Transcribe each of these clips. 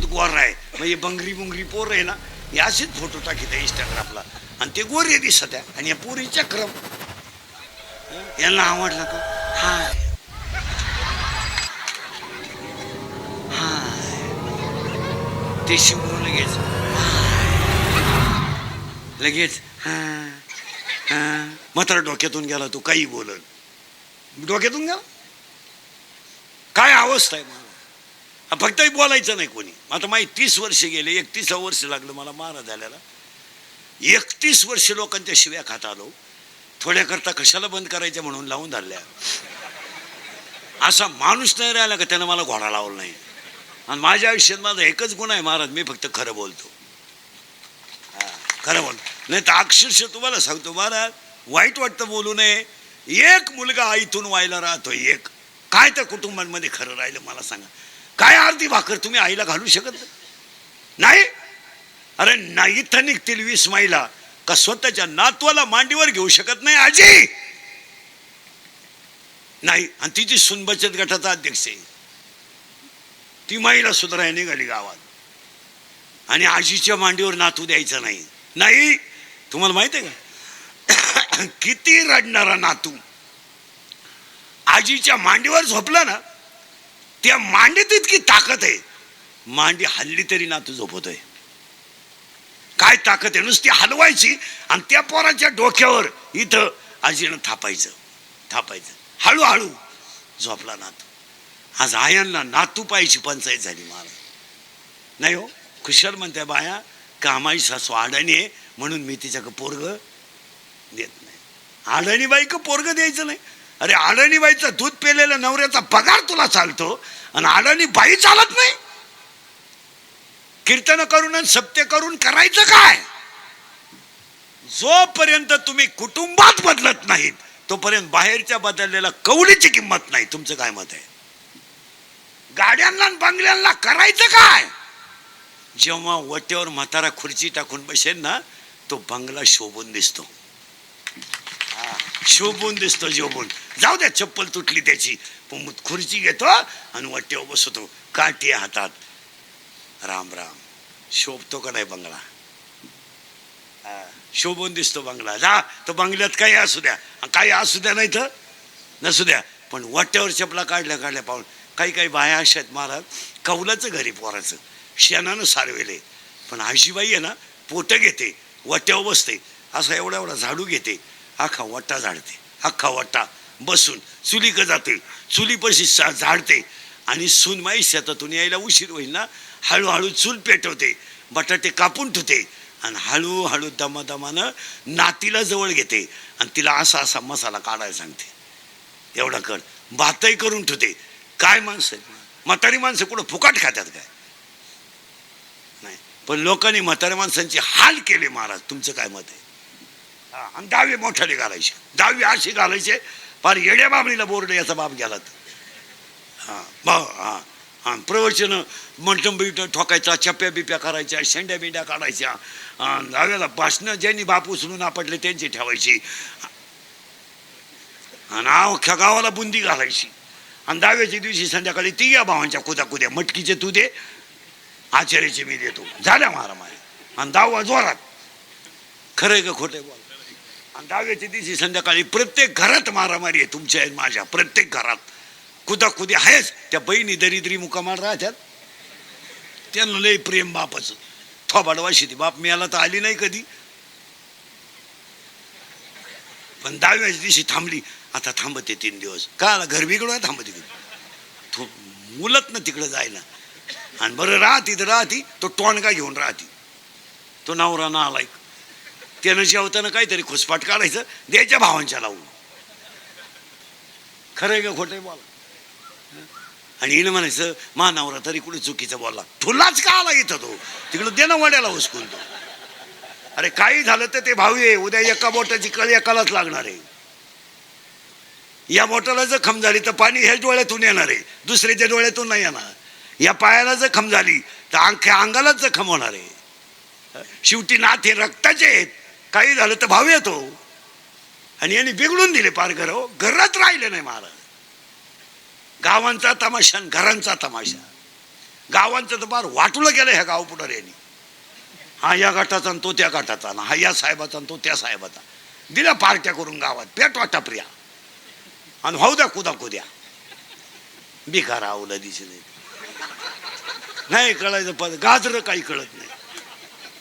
सोबत गोर आहे. मग हे बंगरी बुंगरी पोर आहे ना हे असेच फोटो टाकीत इंस्टाग्रामला आणि ते गोरे दिसत आहे. आणि या पोरी क्रम. यांना आवडला का? हाय. हाय. ते शिवून लगेच. लगेच. हा. मात्र डोक्यातून गेला तू काही बोलल. डोक्यातून गेला? काय अवस्था आहे मला फक्त बोलायचं नाही कोणी. आता माझी तीस वर्ष गेले एकतीस वर्ष लागलं मला मारा झाल्याला एकतीस वर्ष लोकांच्या शिव्या खात आलो. थोड्याकरता कशाला बंद करायच्या म्हणून लावून धरल्या. असा माणूस नाही राहिला का त्यानं मला घोडा लावला नाही. आणि माझ्या आयुष्यात माझा एकच गुण आहे महाराज मी फक्त खरं बोलतो. हा, खरं बोलतो. नाही तर अक्षरशः तुम्हाला सांगतो महाराज वाईट वाटतं बोलू नये. एक मुलगा आईतून व्हायला राहतो एक. काय त्या कुटुंबांमध्ये खरं राहिलं मला सांगा. काय अर्धी भाकर तुम्ही आईला घालू शकत नाही? अरे नाही तर निघतील वीस माईला. का स्वतःच्या नातवाला मांडीवर घेऊ शकत नाही आजी? नाही आणि तिची सुन बचत गटाचा अध्यक्ष आहे. ती माईला सुधाराय निघाली गावात. आणि आजीच्या मांडीवर नातू द्यायचं नाही. नाही तुम्हाला माहिती आहे का? किती रडणारा नातू. आजीच्या मांडीवर झोपला ना त्या मांडीत इतकी ताकद आहे. मांडी हल्ली तरी नातू झोपतोय. काय ताकद आहे? नुसती हलवायची आणि त्या पोराच्या डोक्यावर इथं आजीनं थापायचं. थापायचं. हळूहळू झोपला नातू आज आयांना नातू पाहिजे पंचायत झाली मला नाही हो? खुशाल म्हणते बाया कामाई सासू अडाणी आहे म्हणून मी तिच्याकडं पोरग देत नाही. अडाणी बाई का पोरग द्यायचं नाही. अरे अडाणी बाईचं दूध पेलेल्या नवऱ्याचा पगार तुला चालतो आणि अडाणी बाई चालत नाही? कीर्तन करून आणि सत्य करून करायचं काय? जोपर्यंत तुम्ही कुटुंबात बदलत नाहीत तोपर्यंत बाहेरच्या बदललेल्या कवडीची किंमत नाही. तुमचं काय मत आहे? गाड्यांना आणि बंगल्यांना करायचं काय? जेव्हा वट्यावर म्हातारा खुर्ची टाकून बसेल ना तो बंगला शोभून दिसतो. शोभून दिसतो शोभून जाऊ द्या चप्पल तुटली त्याची. पण खुर्ची घेतो आणि वट्यावर बसवतो. काठी हातात. राम राम. शोभतो का नाही बंगला? हा, शोभून दिसतो बंगला. जा तो बंगल्यात काही असू द्या. काही असू द्या नाही तर नसू द्या. पण वाट्यावर चपला काढल्या काढल्या पाहून काही काही बाया अशा आहेत महाराज. कौलाचं घरी पोराचं. शेणानं सारवेले. पण आजीबाई आहे ना पोटं घेते. वाट्यावर बसते. असा एवढा एवढा झाडू घेते. अख्खा वट्टा झाडते. अख्खा वट्टा बसून चुलीक जाते. चुलीपाशी सा झाडते. आणि सुनमाई शेतातून यायला उशीर होईल ना हळूहळू चूल पेटवते. बटाटे कापून ठेवते. आणि हळूहळू दमादमानं नातीला जवळ घेते. आणि तिला असा असा मसाला काढायला सांगते. एवढा कर. भातही करून ठेवते. काय माणसं म्हातारी माणसं कुठं फुकाट खात्यात काय? नाही. पण लोकांनी म्हाताऱ्या माणसांचे हाल केले महाराज. तुमचं काय मत आहे? आणि दहावी मोठ्याने घालायचे. दहावी अशी घालायचे फार येड्या बाबळीला बोर्ड याचा बाप गेला हां हा बा हा. प्रवचनं प्रवचन मंटम बिट ठोकायचा चप्प्या बिप्या करायच्या शेंड्या बिंड्या काढायच्या. दहाव्याला भाषणं ज्यांनी बाप उचलून आपटले त्यांची ठेवायची. आणि अख्ख्या गावाला बुंदी घालायची. आणि दहाव्याच्या दिवशी संध्याकाळी ती या भावांच्या कुद्या कुद्या मटकीचे तू दे आचार्याचे मी देतो. झाल्या मारा मारे आणि दहावा जोरात. खरं का खोटं बोला. दहाव्याच्या दिवशी संध्याकाळी प्रत्येक घरात मारामारी आहे तुमच्या आहेत माझ्या प्रत्येक घरात. कुदा आहेच. त्या बहिणी दरिद्री मुकामाल राहत्यात. त्यांना लय प्रेम बापाचं. थोबाडवाशी ती बाप मिळाला तर आली नाही कधी. पण दहाव्याच्या दिवशी थांबली. आता थांबते तीन दिवस. का आला घर बिघडू आहे थांबते तो मुलत ना तिकडं जायला. आणि बरं राहती तर राहती तो टोणगा घेऊन राहती. तो नवरा ना आलाय त्यानं जेवताना काहीतरी खुसपाट काढायचं द्यायच्या भावांच्या लावून. खरं आहे का खोटं आहे बोला. आणि हिनं म्हणायचं मा नवरा तरी कुठे चुकीचं बोलला. तुलाच का आला इथं तो? तिकडं दे ना वड्याला उचकून तो. अरे काही झालं तर ते भाऊ आहे उद्या एका बोटाची कळ एकालाच लागणार आहे. या बोटाला जखम झाली तर पाणी ह्या डोळ्यातून येणार आहे दुसऱ्याच्या डोळ्यातून नाही येणार. या पायाला जखम झाली तर अंख्या अंगालाच जखम होणार आहे. शेवटी नाथ हे रक्ताचे आहेत. काही झालं तर भाऊ येतो. आणि यांनी बिघडून दिले पार घर. हो, घरात राहिले नाही महाराज. गावांचा तमाशा आणि घरांचा तमाशा. गावांचं तर फार वाटलं गेलं ह्या गाव यांनी. हा या गटाचा आणि तो त्या गटाचा ना हा या साहेबाचा आणि तो त्या साहेबाचा. दिल्या पार्ट्या करून गावात. पेटवा टपऱ्या. आणि भाऊ द्या कुदा कुद्या. बिघारा आवलं दिसले. नाही कळायचं पद. गाजरं काही कळत नाही.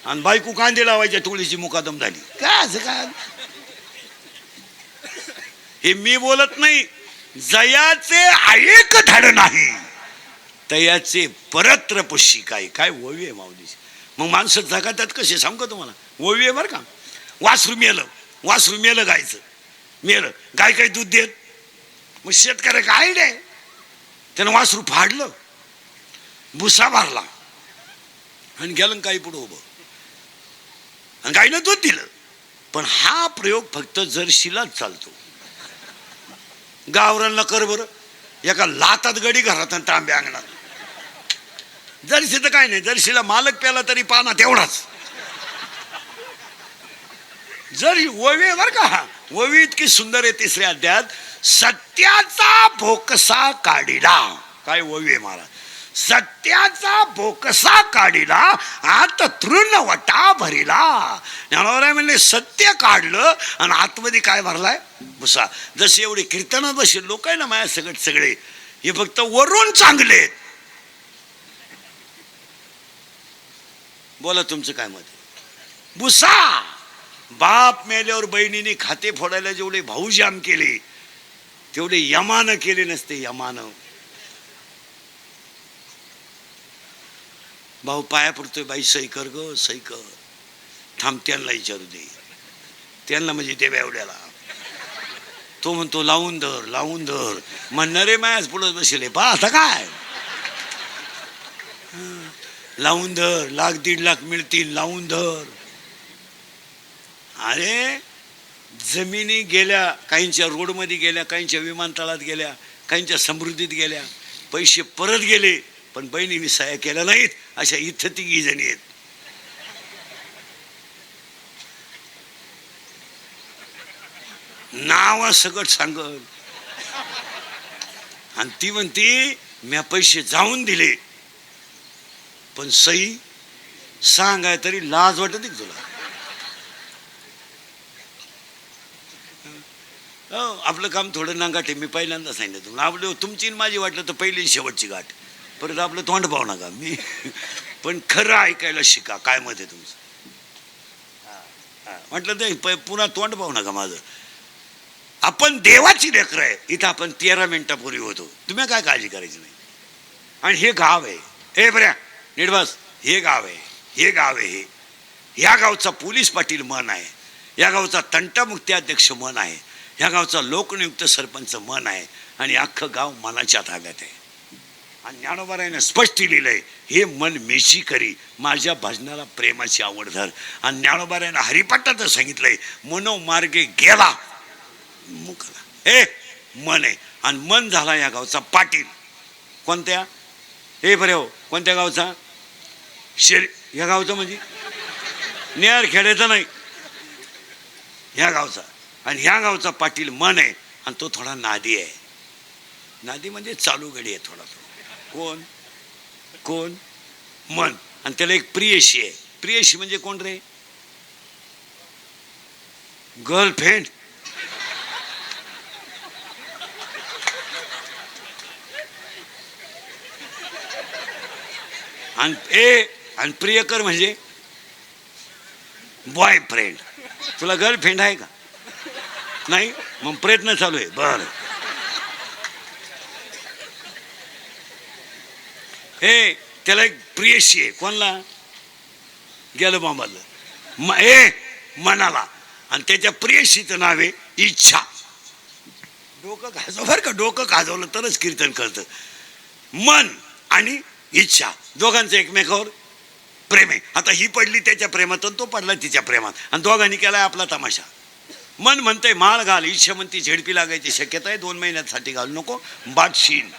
आणि बायको कांदे लावायच्या टोळीची मुकादम झाली. काय असं काय हे मी बोलत नाही जयाचे ऐक धड नाही. तयाचे परत्र पुशी काय काय ओवी आहे माऊलीची? मग माणसं जगातात कसे सांगू का तुम्हाला? ओवी आहे बरं का? वासरू मेलं वासरू मेलं गायचं. मेलं गाय काही दूध देत? मग शेतकऱ्या काय आहे. त्यानं वासरू फाडलं भुसा भरला. आणि गेलं काही पुढं उभं. आणि गायनं दूध दिलं. पण हा प्रयोग फक्त जर्शीलाच चालतो. गावरांना कर बरं. एका लातात गडी घरात आणि तांब्या अंगणात. जर्शी तर काय नाही जर्शीला मालक प्याला तरी पाना तेवढाच. जरी ओवी बर का हा ओवी इतकी सुंदर आहे तिसऱ्या अध्यात सत्याचा भोकसा काढिला. काय ओवी आहे महाराज? सत्याचा भोकसा काढिला आत तृणवटा भरिला. ज्ञानोबराय म्हणले सत्य काढलं आणि आतमध्ये काय भरलाय? भुसा जसे एवढे कीर्तनात बसे लोक आहे ना माझ्या सगळे सगळे. हे फक्त वरून चांगले. बोला तुमचं काय मत भुसा बाप मेल्यावर बहिणीने खाते फोडायला जेवढे भाऊ जाम केले तेवढे यमानं केले नसते यमानं. भाऊ पाया पडतोय बाई सही कर ग सही कर. थांब त्यांना विचारू दे. त्यांना म्हणजे ते एवढ्याला. तो म्हणतो लावून धर लावून धर. म्हणणारे मायाच पुढे बसले पा आता काय. लावून धर लाख दीड लाख मिळतील लावून धर. अरे जमिनी गेल्या काहींच्या रोडमध्ये गेल्या काहींच्या विमानतळात गेल्या काहींच्या समृद्धीत गेल्या पैसे परत गेले पण बहिणीने सह्या केल्या नाहीत अशा इथं तिघी जणी आहेत. नाव सगळं सांगत आणि ती म्हणती म्या पैसे जाऊन दिले. पण सई सांगाय तरी लाज वाटत तुला? हो, आपलं काम थोडं नांगाटे मी पहिल्यांदा सांगितलं तुम्हाला. आपलं तुमची माझी वाटलं तर पहिली शेवटची गाठ. परत आपलं तोंड पाहू नका. मी पण खरं ऐकायला शिका. काय मत आहे तुमचं? हा, हा. म्हटलं ते प- पुन्हा तोंड पाहू नका माझं. आपण देवाची लेकरं आहे. इथं आपण तेरा मिनिटापूर्वी होतो. तुम्ही काय काळजी करायची नाही. आणि हे गाव आहे. हे बऱ्या. निडबास हे गाव आहे. हे गाव आहे हे. ह्या गावचा पोलीस पाटील मन आहे. या गावचा तंटामुक्ती अध्यक्ष मन आहे. ह्या गावचा लोकनियुक्त सरपंच मन आहे. आणि अख्खं गाव मनाच्या ताब्यात आहे. आणि ज्ञानोबारायनं स्पष्ट लिहिलंय हे मन मेशी करी माझ्या भजनाला प्रेमाची आवड धर. आणि ज्ञानोबारायनं हरिपाठात सांगितलंय मनोमार्गे गेला. मुकला ए मन आहे. आणि मन झाला या गावचा पाटील. कोणत्या? हे बरे हो कोणत्या गावचा? शेर या गावचा म्हणजे? नेर खेड्याचा नाही. ह्या गावचा. आणि ह्या गावचा पाटील मन आहे. आणि तो थोडा नादी आहे. नादी म्हणजे चालू गडी आहे थोडा थोडा. कोण? कोण? मन. आणि त्याला एक प्रियशी आहे. प्रियशी म्हणजे कोण रे? गर्लफ्रेंड. आणि ए आणि प्रियकर म्हणजे बॉयफ्रेंड तुला गर्लफ्रेंड आहे का? नाही? मग प्रयत्न चालू आहे. बरं. हे त्याला एक प्रियशी आहे. कोणला? गेलं बाबाला म ए मनाला. आणि त्याच्या प्रियशीचं नाव आहे इच्छा. डोकं खाजव बरं का? डोकं खाजवलं तरच कीर्तन करतं मन आणि इच्छा. दोघांचं एकमेकावर प्रेम आहे. आता ही पडली त्याच्या प्रेमात आणि तो पडला तिच्या प्रेमात. आणि दोघांनी केलाय आपला तमाशा. मन म्हणतंय माळ घाल. इच्छा म्हणती झेडपी लागायची शक्यता आहे. दोन महिन्यासाठी घालू नको. बादशीन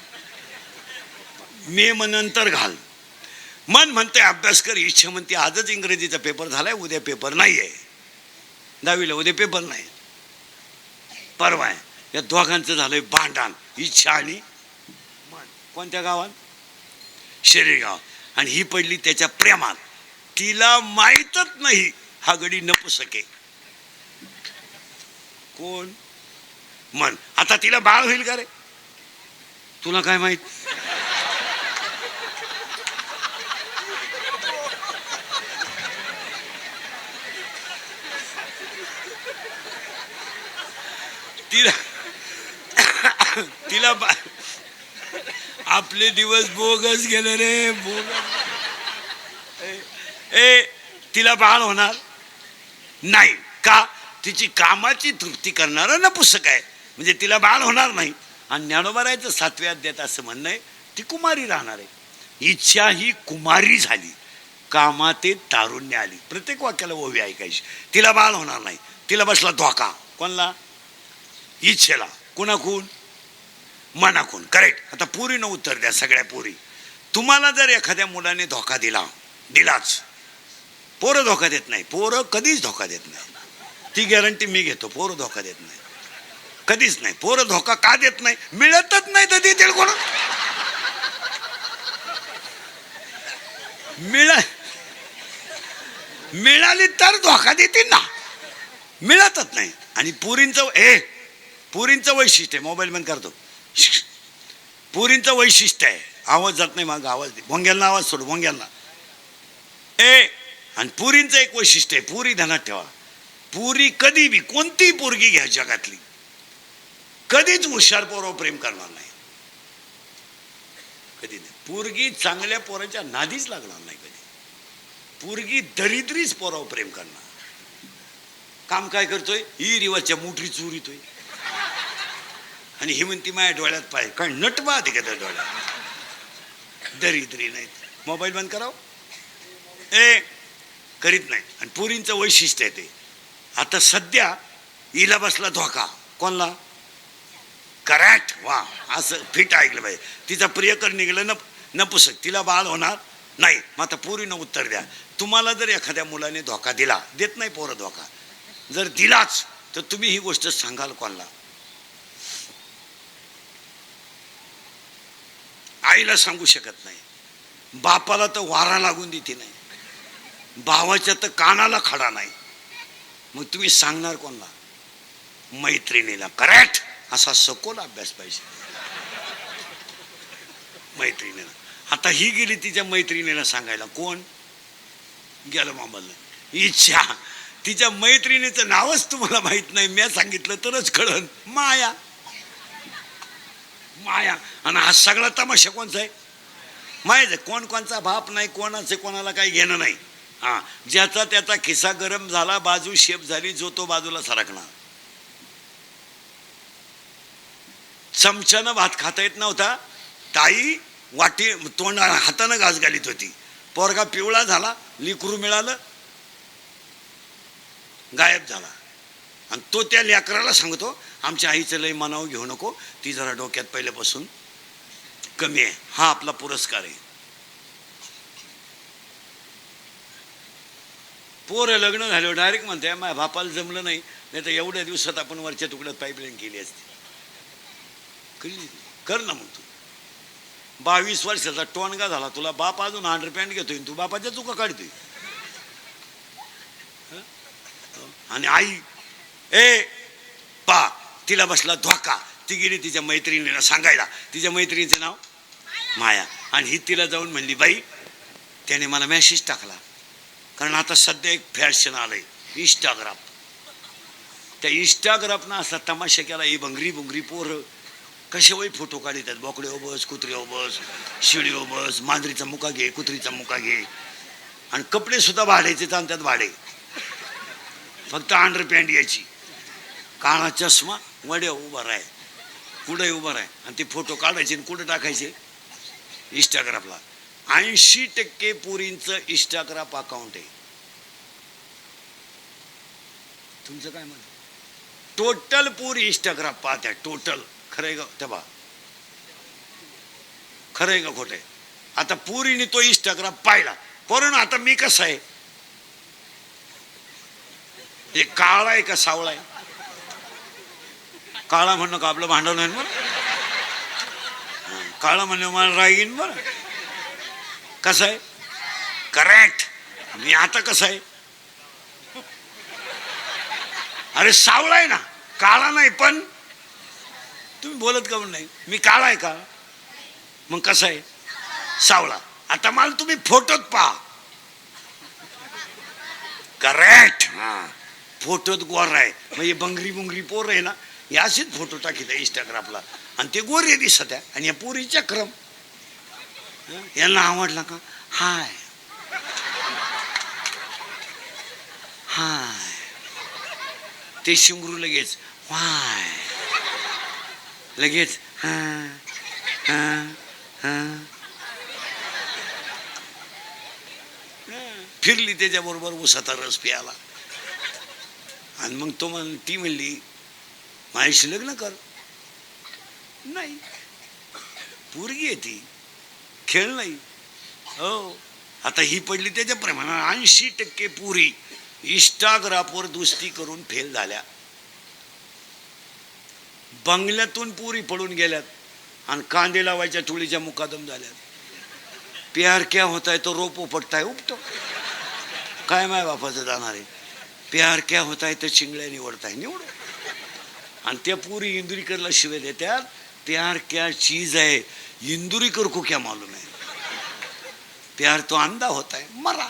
मे नंतर घाल. मन म्हणतंय अभ्यास कर इच्छा म्हणते आजच इंग्रजीचा पेपर झालाय उद्या पेपर नाही आहे दहावीला उद्या पेपर नाही. परवा आहे. या दोघांचं झालंय भांडण इच्छा आणि मन. कोणत्या गावात? शरीर आणि ही पडली त्याच्या प्रेमात. तिला माहीतच नाही हा गडी नपुसके. कोण? मन. आता तिला बाळ होईल का रे? तुला काय माहीत? तिला तिला आपले दिवस बोगस गेले रे बोगस ए- तिला बाळ होणार? नाही. का? तिची कामाची तृप्ती करणारा न पुस्तक आहे. म्हणजे तिला बाळ होणार नाही. आणि ज्ञानोबारायचं सातव्या अध्यात असं म्हणणं आहे ती कुमारी राहणार आहे. इच्छा ही कुमारी झाली. कामाते तारुण्य आली. प्रत्येक वाक्याला ओवी ऐकायची. तिला बाळ होणार नाही. तिला बसला धोका. कोणला? इच्छेला. कुणाकून? मनाकून. करेक्ट आता पुरीनं उत्तर द्या सगळ्या पुरी. तुम्हाला जर एखाद्या मुलाने धोका दिला दिलाच. पोरं धोका देत नाही. पोरं कधीच धोका देत नाही. ती गॅरंटी मी घेतो पोरं धोका देत नाही. कधीच नाही. पोरं धोका का देत नाही? मिळतच नाही तर देतील कोण? मिळा मिळाली तर धोका देतील ना. मिळतच नाही. आणि पुरींचं ए पुरींचं वैशिष्ट्य आहे मोबाईल बंद करतो. पुरींचं वैशिष्ट्य आहे आवाज जात नाही मागं आवाज दे. भोंग्यांना आवाज सोड भोंग्यांना. ए आणि पुरींचं एक वैशिष्ट्य आहे पुरी ध्यानात ठेवा. पुरी कधी बी कोणतीही पोरगी घ्या जगातली. कधीच हुशार पोरावर प्रेम करणार नाही. कधी नाही. पोरगी चांगल्या पोराच्या नादीच लागणार नाही कधी. पोरगी दरिद्रीच पोरावर प्रेम करणार. काम काय करतोय? ही रिवाजच्या मोठरी चोरीतोय. आणि ही म्हणती माझ्या डोळ्यात पाय. कारण नट पाहते का डोळ्यात? दरिद्री नाहीत मोबाईल बंद कराव? ए करीत नाही. आणि पुरींचं वैशिष्ट्य आहे ते. आता सध्या हिला बसला धोका. कोणला? करॅट. वा असं फिट ऐकलं पाहिजे. तिचा प्रियकर निघलं न नपुसक. तिला बाळ होणार नाही. मग आता पुरीनं उत्तर द्या. तुम्हाला जर एखाद्या मुलाने धोका दिला देत नाही पोरं धोका. जर दिलाच तर तुम्ही ही गोष्ट सांगाल कोणला? आईला सांगू शकत नाही. बापाला तर वारा लागून देते नाही. भावाच्या तर कानाला खडा नाही. मग तुम्ही सांगणार कोणला? मैत्रिणीला. करेक्ट! असा सखोल अभ्यास पाहिजे. मैत्रिणीला. आता ही गेली तिच्या मैत्रिणीला सांगायला. कोण? गेलं मामाला इच्छा. तिच्या मैत्रिणीचं नावच तुम्हाला माहीत नाही. मी सांगितलं तरच कळन. माया. माया. आणि हा सगळा तमाशा कोणचा आहे? माहीत आहे कोण कोणचा बाप नाही कोणाचे कोणाला काही घेणं नाही. हा. ज्याचा त्याचा खिसा गरम झाला बाजू शेप झाली जो तो बाजूला सरकणार. चमच्यानं भात खाता येत नव्हता. ताई वाटी तोंड हातानं घास घालीत होती. पोरगा पिवळा झाला लिकरू मिळालं. गायब झाला. आणि तो त्या लेकराला सांगतो आमच्या आईचं लय मनाव घेऊ नको ती जरा डोक्यात पहिल्यापासून कमी आहे. हा आपला पुरस्कार आहे. पोरं लग्न झालं डायरेक्ट म्हणते माझ्या बापाला जमलं नाही नाही तर एवढ्या दिवसात आपण वरच्या तुकड्यात पाईपलाईन केली असते. कर ना मग तू. बावीस वर्षाचा टोणगा झाला तुला बाप अजून अंडरपॅन्ट घेतोय तू बापाच्या चुका काढतोय. आणि आई ए पा तिला बसला धोका. ती गेली तिच्या मैत्रिणीला सांगायला. तिच्या मैत्रिणीचं नाव? माया. आणि ही तिला जाऊन म्हणली बाई त्याने मला मेसेज टाकला. कारण आता सध्या एक फॅशन आलंय इंस्टाग्राम त्या इंस्टाग्रामनं असा तमाशा केला ही बंगरी बुंगरी पोरं कसे वय फोटो काढतात? बोकडे ओबस बस कुत्रे हो बस शिडी हो बस मांजरीचा मुका घे कुत्रीचा मुका घे. आणि कपडे सुद्धा भाड्याचे चालतात त्यात भाडे. फक्त अंडर पॅन्ट यायची काळा चष्मा वड्या उभा राय कुठे उभा राय आणि ते फोटो काढायचे आणि कुठं टाकायचे? इंस्टाग्रामला ऐंशी टक्के पुरींचं इंस्टाग्राम अकाउंट आहे. तुमचं काय म्हणत टोटल पूर इंस्टाग्राम पाहत्या. टोटल खरंय का? तेव्हा. खरंय का खोटं आहे? आता पुरीने तो इंस्टाग्राम पाहिला. पण आता मी कसा आहे? हे काळा आहे का सावळा आहे? काळा म्हणणं का आपलं भांडण आहे बरं काळा म्हणलं मला रागीन बरं. कसं आहे? करेक्ट मी आता कसं आहे? अरे सावळा आहे ना. काळा नाही पण तुम्ही बोलत का म्हणून नाही? मी काळा आहे का? मग कसं आहे? सावळा आता मला तुम्ही फोटोत पहा. करेक्ट हा. फोटोत गोर आहे. म्हणजे बंगरी बुंगरी पोर आहे ना या असेच फोटो टाकीत इंस्टाग्रामला आणि ते गोरे दिसत आहे. आणि या पोरीच्या क्रम. यांना आवडला का? हाय. हाय. ते शिंगरू लगेच वाय. लगेच हा हा हा. फिरली त्याच्याबरोबर उसाचा रस प्यायला. आणि मग तो म्हण ती म्हणली माझ्याशी लग्न कर. नाही. पोरगी आहे ती. खेळ नाही. हो. आता ही पडली त्याच्या प्रमाणात ऐंशी टक्के पुरी. इष्टाग्राफवर दुस्ती करून फेल झाल्या. बंगल्यातून पुरी पडून गेल्यात आणि कांदे लावायच्या टोळीच्या मुकादम झाल्यात. प्यार क्या होता है तो रोप उपटताय उपटो. काय माय बापाचं जाणार आहे? प्यार क्या होता है तो चिंगड्या निवडताय निवडो. आणि त्या पुरी इंदुरीकरला शिवाय देतात प्यार क्या चीज आहे? इंदुरीकर को क्या मालूम आहे? प्यार तो अंधा होता है मरा.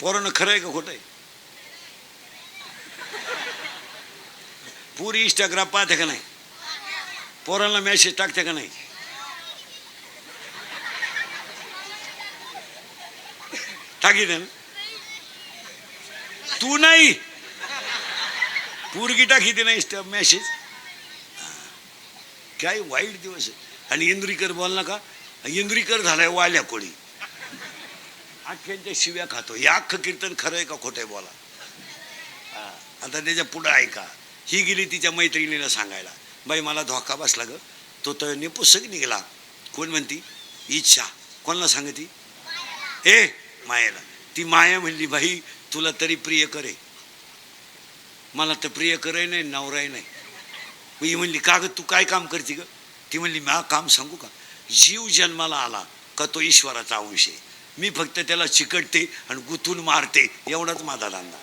पोरानं खरं आहे का खोटं आहे? पुरी इंस्टाग्राम पाहते का नाही? पोरांना मेसेज टाकते का नाही? टाकी दे ना. तू नाही. पूरगी टाकी नाही ना मॅसेज. काय वाईट दिवस आहे. आणि इंद्रीकर बोल नका. इंद्रीकर झालाय वाल्या कोळी. आख्यांच्या शिव्या खातो. हे अख्खं कीर्तन खरं आहे का खोटं आहे बोला. हा, आता त्याच्या पुढं ऐका. ही गेली तिच्या मैत्रिणीला सांगायला. बाई मला धोका बसला ग. तो तर नेपुसक निघाला. कोण म्हणती? इच्छा कोणाला सांगती? ए मायेला. ती माया म्हणली बाई तुला तरी प्रिय करे. मला तर प्रिय करे नाही नवराय नाही. मग ही म्हणली का ग तू काय काम करते ग? ती म्हणली मी हा काम सांगू का? जीव जन्माला आला का तो ईश्वराचा अंश आहे. मी फक्त त्याला चिकटते आणि गुथून मारते एवढाच माझा धंदा.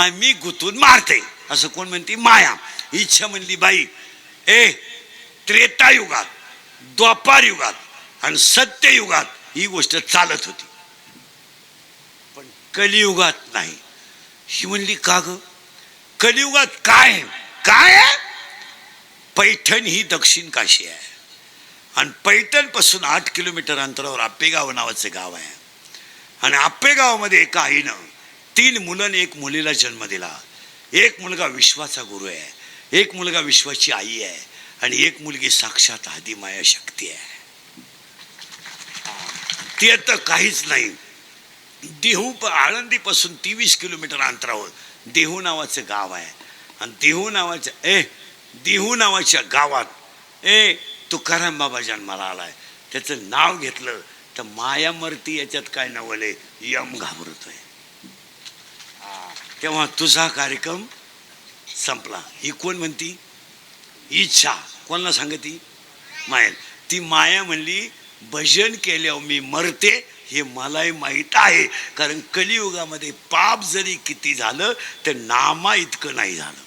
मा मी गुतून मारते. असं कोण म्हणते? माया. इच्छा म्हणली बाई ए त्रेतायुगात द्वापार युगात आणि सत्ययुगात ही गोष्ट चालत होती. पण कलियुगात नाही. ही म्हणली का ग? कलियुगात काय काय पैठण ही दक्षिण काशी आहे. आणि पैठणपासून आठ किलोमीटर अंतरावर आपेगाव नावाचं गाव आहे. आणि आप्पेगावामध्ये एका आईनं तीन मुलं एक मुलीला जन्म दिला. एक मुलगा विश्वाचा गुरु आहे. एक मुलगा विश्वाची आई आहे. आणि एक मुलगी साक्षात आदिमाया शक्ती आहे. ती आता काहीच नाही. देहू आळंदीपासून तेवीस किलोमीटर अंतरावर देहू नावाचं गाव आहे. आणि देहू नावाच्या ए देहू नावाच्या गावात ए तुकाराम बाबा जन्माला आलाय. त्याचं नाव घेतलं तर मायामर्ती याच्यात काय नवले यम घाबरतोय. तेव्हा तुझा कार्यक्रम संपला. ही कोण म्हणती? इच्छा. कोणाला सांगती? माया. ती माया म्हणली भजन केल्यावर मी मरते हे मलाही माहीत आहे. कारण कलियुगामध्ये पाप जरी किती झालं तर नामा इतकं नाही झालं.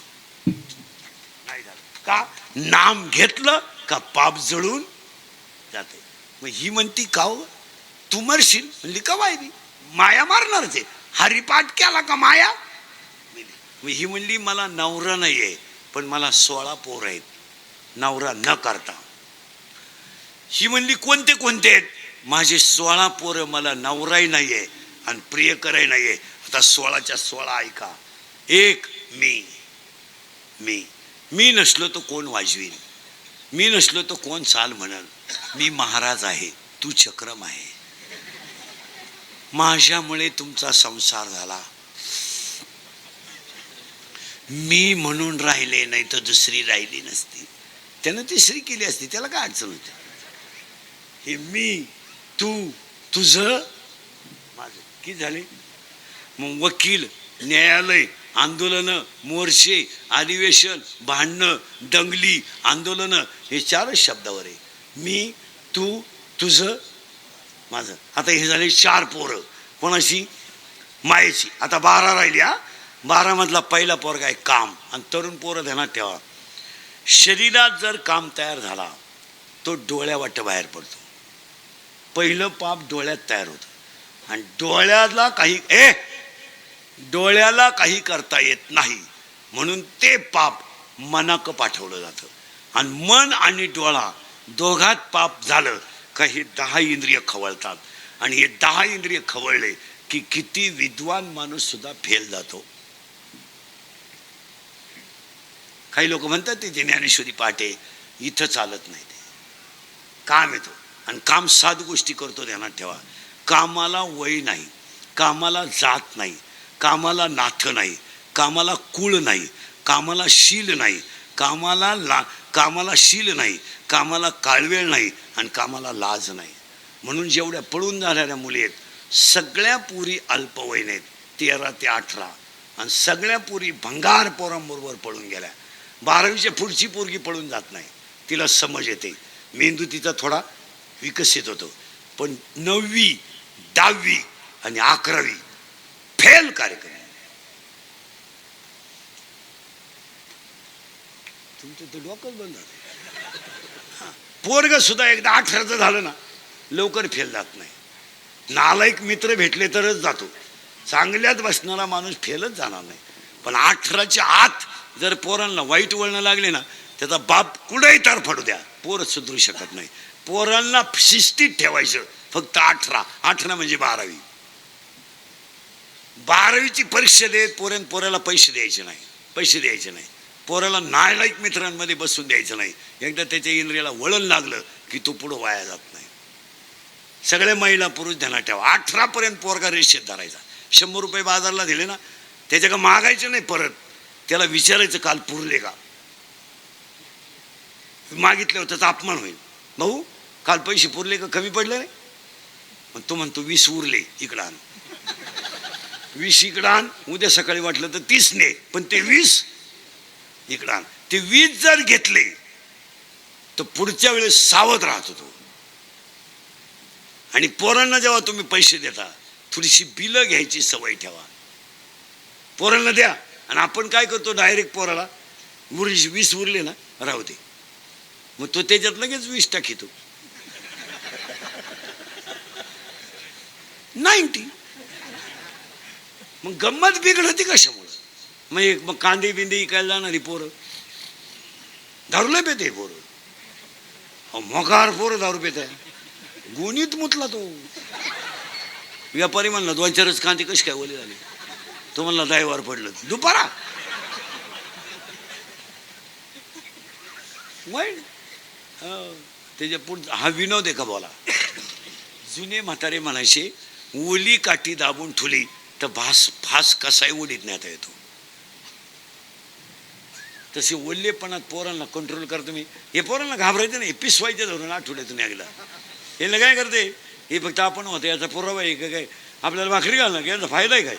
नाही झालं. का? नाम घेतलं का पाप जळून जाते. मग ही म्हणती का हो? तू मरशील. म्हणली का वायरी माया मारणार ते हरिपाठ केला का माया? मग ही म्हणली मला नवरा नाही आहे पण मला सोळा पोर आहेत. नवरा न करता. ही म्हणली कोणते कोणते आहेत? माझे सोळा पोरं मला नवराही नाही आहे आणि प्रियकरही नाही आहे आता सोळाच्या सोळा ऐका. एक मी. मी. मी नसलो तर कोण वाजवीन? मी नसलो तर कोण चाल म्हणल? मी महाराज आहे तू चक्रम आहे. माझ्यामुळे तुमचा संसार झाला. मी म्हणून राहिले नाही तर दुसरी राहिली नसती. त्यानं तिसरी केली असती त्याला काय अडचण होती? हे मी तू तुझ माझं. की झाले? मग वकील न्यायालय आंदोलनं मोर्चे अधिवेशन भांडणं दंगली आंदोलनं हे चारच शब्दावर आहे. मी तू तुझं माझं. आता हे झाले चार पोरं. कोणाशी? मायेची आता बारा राहिली हा बारामधला पहिला पोरगा आहे काम. आणि तरुण पोरं ध्यानात ठेवा. शरीरात जर काम तयार झाला तो डोळ्यावाट बाहेर पडतो. पहिलं पाप डोळ्यात तयार होतं. आणि डोळ्याला काही ए डोळ्याला काही करता येत नाही. म्हणून ते पाप मनाक पाठवलं जातं. आणि मन आणि डोळा दोघात पाप झालं का हे दहा इंद्रिय खवळतात. आणि हे दहा इंद्रिय खवळले की किती विद्वान माणूस सुद्धा फेल जातो. काही लोक म्हणतात ते ज्ञानेश्वरी पाटे इथं चालत नाही ते. काम येतो आणि काम सात गोष्टी करतो ध्यानात ठेवा. कामाला वय नाही कामाला जात नाही कामाला नाथ नाही कामाला कुळ नाही कामाला शील नाही कामाला ला कामाला शील नाही कामाला काळवेळ नाही आणि कामाला लाज नाही. म्हणून जेवढ्या पळून जाणाऱ्या मुली आहेत सगळ्या पुरी अल्पवयीन आहेत तेरा ते अठरा. आणि सगळ्या पुरी भंगार पोरांबरोबर पळून गेल्या. बारावीच्या पुढची पोरगी पळून जात नाही. तिला समज येते. मेंदू तिचा थोडा विकसित होतो. पण नववी दहावी आणि अकरावी फेल कार्यक्रम. तुमचं तर डोकंच बंद झालं पोरग सुद्धा एकदा अठराचं झालं ना लवकर फेल जात नाही. नालायक मित्र भेटले तरच जातो. चांगल्यात बसणारा माणूस फेलच जाणार नाही. पण अठराच्या आत जर पोरांना वाईट वळणं लागले ना त्याचा बाप कुठेही तर फाडू द्या. पोर सुधरू शकत नाही. पोरांना शिस्तीत ठेवायचं. फक्त अठरा. अठरा म्हणजे बारावी. बारावीची परीक्षा देत पोरेन पोराला पैसे द्यायचे नाही. पैसे द्यायचे नाही. पोराला नालायक मित्रांमध्ये बसून द्यायचं नाही. एकदा त्याच्या इंद्रियाला वळण लागलं की तो पुढं वाया जात नाही. सगळे महिला पुरुष ध्यानात ठेवा. अठरापर्यंत पोरगा रेषेत धरायचा. शंभर रुपये बाजारला दिले ना त्याच्या का मागायचं नाही परत? त्याला विचारायचं काल पुरले का? मागितल्यावर त्याचा अपमान होईल. भाऊ काल पैसे पुरले का? कमी पडले नाही? पण तो म्हणतो वीस उरले इकडं आण. वीस इकडं आण उद्या सकाळी वाटलं तर तीस ने पण ते वीस इकडं आण. ते वीस जर घेतले तर पुढच्या वेळेस सावध राहत होतो आणि पोरांना जेव्हा तुम्ही पैसे देता थोडीशी बिलं घ्यायची सवय ठेवा. पोरांना द्या. आणि आपण काय करतो डायरेक्ट पोराला? उरली वीस उरले ना राहू दे. मग तो त्याच्यात लगेच वीस टाकीतो नाईन्टी. मग गंमत बिघडती कशामुळं? मग एक मग कांदे बिंदे इकायला जाणारी पोरं. दारूला पेते पोरं. अहो, मोकार पोरं दारू पेत आहे. गुणीत मुतला तो. व्यापारी म्हणला दोन चारच कांदे कशी काय ओले झाले? तुम्हाला म्हणला दायवार पडलं. दुपारा. वाईट. हो. त्याच्या पुढ हा विनोद आहे का बोला? जुने म्हातारे म्हणायचे ओली काठी दाबून ठुली तर भास फास कसाही उडीत नेता येतो. तसे ओल्लेपणात पोरांना कंट्रोल करतो मी हे पोरांना घाबरायचं नाही. पिसवायचं धरून आठवड्यातून एकदा. हे काय करते? हे फक्त आपण होतं. याचा पुरावा आहे का काय? आपल्याला भाकरी घालणं याचा फायदा आहे काय?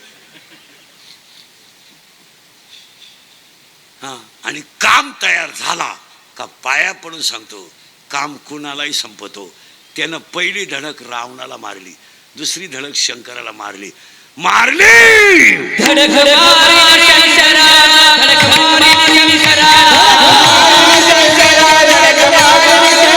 आणि काम तयार झाला का पाया पडून सांगतो काम कुणालाही संपतो. त्यानं पहिली धडक रावणाला मारली दुसरी धडक शंकराला मारली. मारली! धडक मारी धडक मारी शंकरा